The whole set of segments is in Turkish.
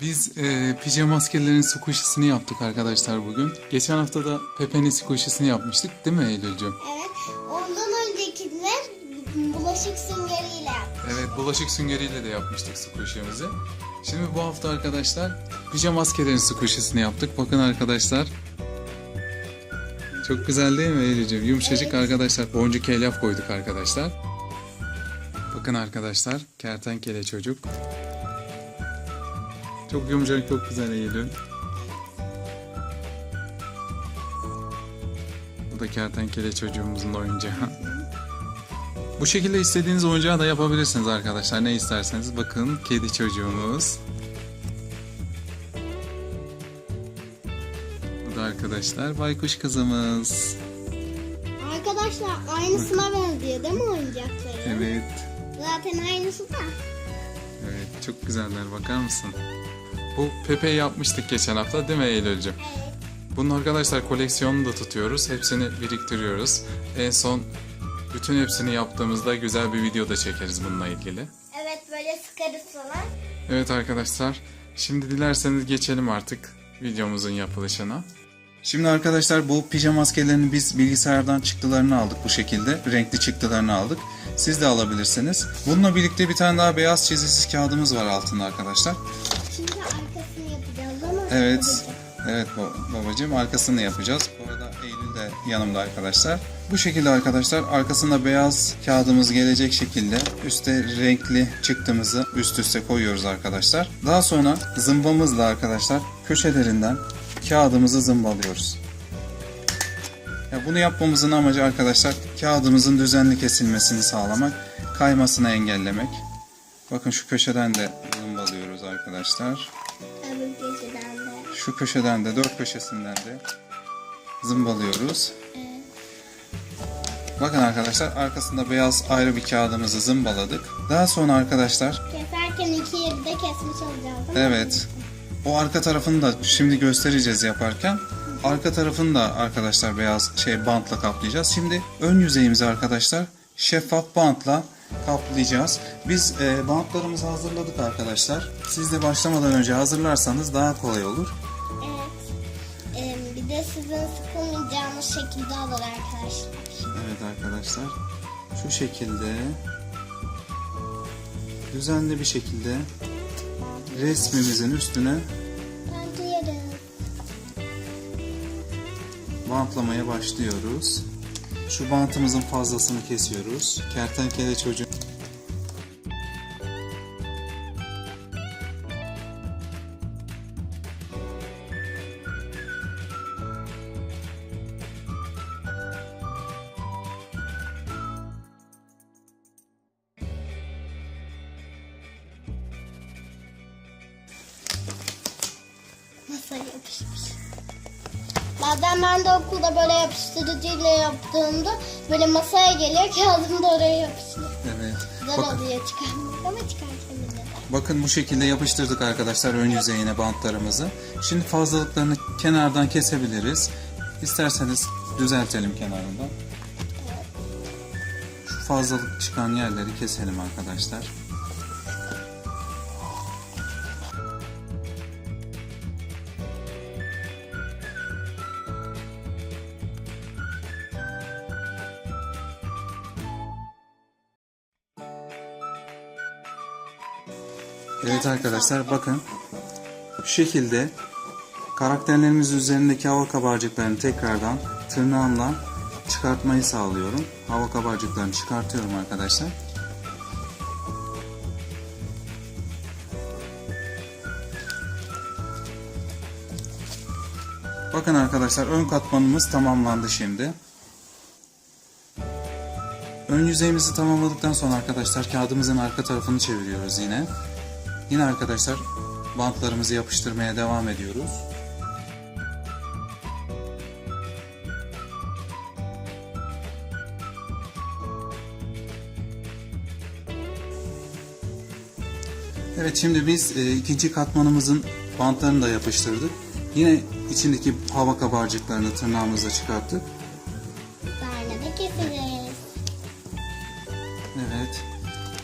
Biz e, pijama maskelerin squishy'sini yaptık arkadaşlar bugün. Geçen hafta da Pepe'nin squishy'sini yapmıştık değil mi Eylül'cüğüm? Evet. Ondan öncekiler bulaşık süngeriyle yaptı. Evet bulaşık süngeriyle de yapmıştık squishy'mizi. Şimdi bu hafta arkadaşlar pijama maskelerin squishy'sini yaptık. Bakın arkadaşlar. Çok güzel değil mi Eylül'cüğüm? Yumuşacık arkadaşlar. Boncuk elyaf koyduk arkadaşlar. Bakın arkadaşlar. Kertenkele çocuk. Çok yumuşak, çok güzel Eylül. Bu da kertenkele çocuğumuzun oyuncağı. Bu şekilde istediğiniz oyuncağı da yapabilirsiniz arkadaşlar. Ne isterseniz. Bakın kedi çocuğumuz. Bu da arkadaşlar baykuş kızımız. Arkadaşlar aynısına benziyor değil mi oyuncakları? Evet. Zaten aynısı da. Evet çok güzeller bakar mısın? Bu Pepe yapmıştık geçen hafta değil mi Eylül'cüm? Bunun arkadaşlar koleksiyonunu da tutuyoruz. Hepsini biriktiriyoruz. En son bütün hepsini yaptığımızda güzel bir video da çekeriz bununla ilgili. Evet böyle sıkarız falan. Evet arkadaşlar, şimdi dilerseniz geçelim artık videomuzun yapılışına. Şimdi arkadaşlar bu pijama maskelerinin biz bilgisayardan çıktılarını aldık bu şekilde. Renkli çıktılarını aldık. Siz de alabilirsiniz. Bununla birlikte bir tane daha beyaz çizgisiz kağıdımız var altında arkadaşlar. Şimdi arkasını yapacağız ama. Evet. Evet ba- babacığım arkasını yapacağız. Bu arada Eylül de yanımda arkadaşlar. Bu şekilde arkadaşlar arkasında beyaz kağıdımız gelecek şekilde üstte renkli çıktığımızı üst üste koyuyoruz arkadaşlar. Daha sonra zımbamızla arkadaşlar köşelerinden kağıdımızı zımbalıyoruz. Ya bunu yapmamızın amacı arkadaşlar kağıdımızın düzenli kesilmesini sağlamak, kaymasını engellemek. Bakın şu köşeden de zımbalıyoruz arkadaşlar. Şu köşeden de dört köşesinden de zımbalıyoruz. Bakın arkadaşlar arkasında beyaz ayrı bir kağıdımızı zımbaladık. Daha sonra arkadaşlar Keserken iki yeri de kesmiş olacağız evet o arka tarafını da şimdi göstereceğiz yaparken. Arka tarafını da arkadaşlar beyaz şey bantla kaplayacağız. Şimdi ön yüzeyimizi arkadaşlar şeffaf bantla kaplayacağız. Biz e, bantlarımızı hazırladık arkadaşlar. Siz de başlamadan önce hazırlarsanız daha kolay olur. Evet. Bir de sizin sıkılmayacağınız şekilde olur arkadaşlar. Evet arkadaşlar. Şu şekilde düzenli bir şekilde resmimizin üstüne bantlamaya başlıyoruz. Şu bantımızın fazlasını kesiyoruz. Kertenkele çocuğu Masaya yapışmış. Bazen ben de okulda böyle yapıştırıcıyla yaptığımda böyle masaya geliyor kağıdım da oraya yapışıyor. Evet. Güzel Bakın, oluyor çıkarmak ama çıkartamıyor da. bakın bu şekilde yapıştırdık arkadaşlar ön yüzeyine bantlarımızı. Şimdi fazlalıklarını kenardan kesebiliriz. İsterseniz düzeltelim kenarından. Şu fazlalık çıkan yerleri keselim arkadaşlar. Evet arkadaşlar bakın şu şekilde karakterlerimiz üzerindeki hava kabarcıklarını tekrardan tırnağımla çıkartmayı sağlıyorum. Hava kabarcıklarını çıkartıyorum arkadaşlar. Bakın arkadaşlar ön katmanımız tamamlandı şimdi. Ön yüzeyimizi tamamladıktan sonra arkadaşlar kağıdımızın arka tarafını çeviriyoruz yine. Yine arkadaşlar bantlarımızı yapıştırmaya devam ediyoruz. Evet şimdi biz e, ikinci katmanımızın bantlarını da yapıştırdık. Yine içindeki hava kabarcıklarını tırnağımızla çıkarttık. Sonra da keseriz. Evet.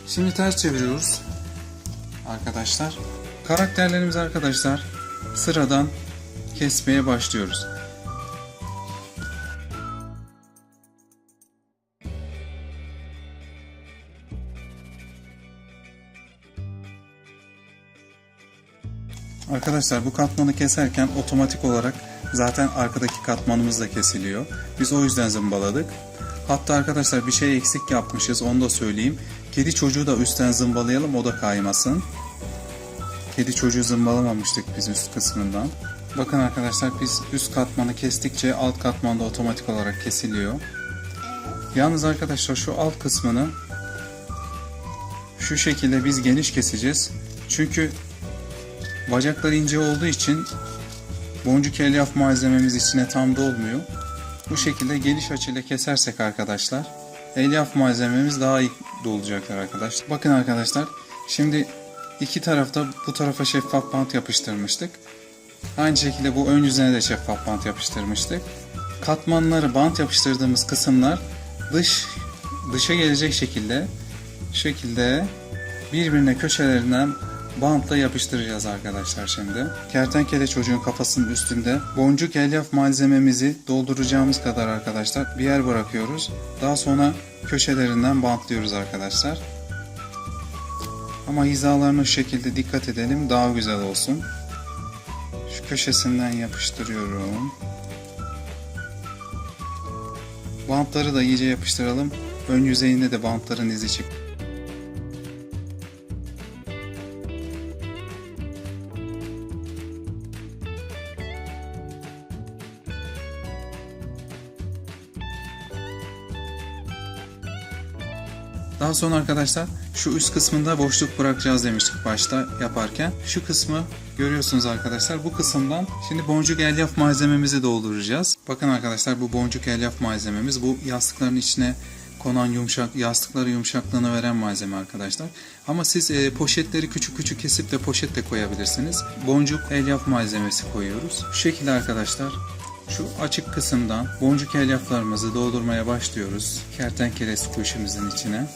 Şimdi ters çeviriyoruz. Arkadaşlar. Karakterlerimiz arkadaşlar sıradan kesmeye başlıyoruz. Arkadaşlar bu katmanı keserken otomatik olarak zaten arkadaki katmanımız da kesiliyor. Biz o yüzden zımbaladık. Hatta arkadaşlar bir şey eksik yapmışız onu da söyleyeyim. Kedi çocuğu da üstten zımbalayalım o da kaymasın. Kedi çocuğu zımbalamamıştık biz üst kısmından. Bakın arkadaşlar biz üst katmanı kestikçe alt katman da otomatik olarak kesiliyor. Yalnız arkadaşlar şu alt kısmını şu şekilde biz geniş keseceğiz. Çünkü bacaklar ince olduğu için boncuk elyaf malzememiz içine tam dolmuyor. Bu şekilde geniş açıyla kesersek arkadaşlar elyaf malzememiz daha iyi dolacaklar arkadaşlar. Bakın arkadaşlar şimdi iki tarafta bu tarafa şeffaf bant yapıştırmıştık. Aynı şekilde bu ön yüzüne de şeffaf bant yapıştırmıştık. Katmanları bant yapıştırdığımız kısımlar dış dışa gelecek şekilde şekilde birbirine köşelerinden bantla yapıştıracağız arkadaşlar şimdi. Kertenkele çocuğun kafasının üstünde boncuk elyaf malzememizi dolduracağımız kadar arkadaşlar bir yer bırakıyoruz. Daha sonra köşelerinden bantlıyoruz arkadaşlar. Ama hizalarına şu şekilde dikkat edelim daha güzel olsun. Şu köşesinden yapıştırıyorum. Bantları da iyice yapıştıralım. Ön yüzeyinde de bantların izi çık. Daha sonra arkadaşlar şu üst kısmında boşluk bırakacağız demiştik başta yaparken. Şu kısmı görüyorsunuz arkadaşlar. Bu kısımdan şimdi boncuk elyaf malzememizi dolduracağız. Bakın arkadaşlar bu boncuk elyaf malzememiz bu yastıkların içine konan yumuşak yastıkları yumuşaklığını veren malzeme arkadaşlar. Ama siz e, poşetleri küçük küçük kesip de poşet de koyabilirsiniz. Boncuk elyaf malzemesi koyuyoruz. Şu şekilde arkadaşlar şu açık kısımdan boncuk elyaflarımızı doldurmaya başlıyoruz. Kertenkele squishimizin içine.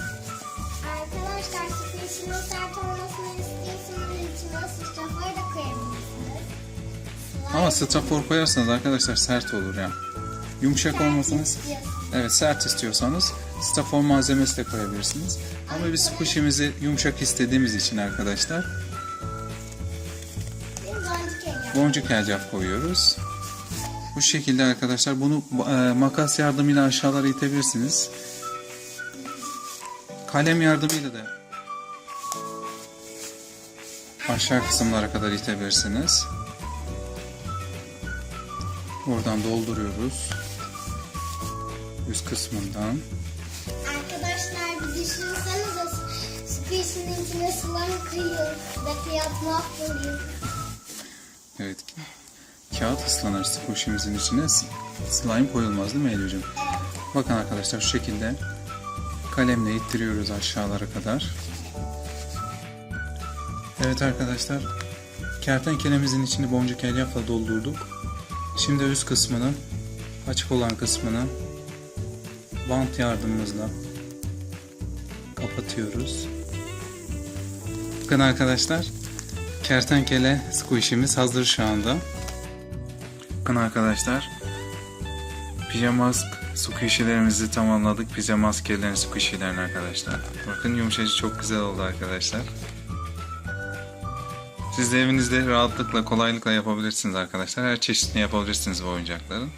Ama strafor koyarsanız arkadaşlar sert olur ya. Yumuşak olmasanız evet sert istiyorsanız strafor malzemesi de koyabilirsiniz. Ama biz squishimizi yumuşak istediğimiz için arkadaşlar boncuk elyaf koyuyoruz. Bu şekilde arkadaşlar bunu e, makas yardımıyla aşağılara itebilirsiniz. Kalem yardımıyla da aşağı kısımlara kadar itebilirsiniz. Oradan dolduruyoruz. Üst kısmından. Arkadaşlar bir düşünsenize squishinin içine slime kıyıyor ve kıyat mahvoluyor. Evet. Kağıt ıslanır squishimizin içine. Slime koyulmaz değil mi Eylül'cüğüm? Bakın arkadaşlar şu şekilde kalemle ittiriyoruz aşağılara kadar. Evet arkadaşlar. Kertenkelemizin içini boncuk elyafla doldurduk. Şimdi üst kısmını, açık olan kısmını bant yardımımızla kapatıyoruz. Bakın arkadaşlar. Kertenkele squishimiz hazır şu anda. Bakın arkadaşlar. Pijamask squishy'lerimizi tamamladık. Pijamaskelerin squishy'lerini arkadaşlar. Bakın yumuşacık çok güzel oldu arkadaşlar. Siz de evinizde rahatlıkla, kolaylıkla yapabilirsiniz arkadaşlar. Her çeşitini yapabilirsiniz bu oyuncakların.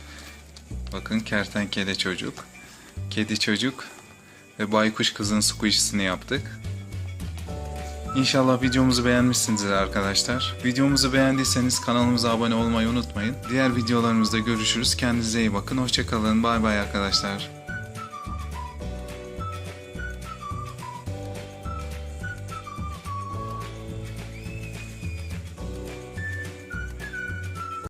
Bakın kertenkele çocuk, kedi çocuk ve baykuş kızın squishy'sini yaptık. İnşallah videomuzu beğenmişsinizdir arkadaşlar. Videomuzu beğendiyseniz kanalımıza abone olmayı unutmayın. Diğer videolarımızda görüşürüz. Kendinize iyi bakın. Hoşçakalın. Bay bay arkadaşlar.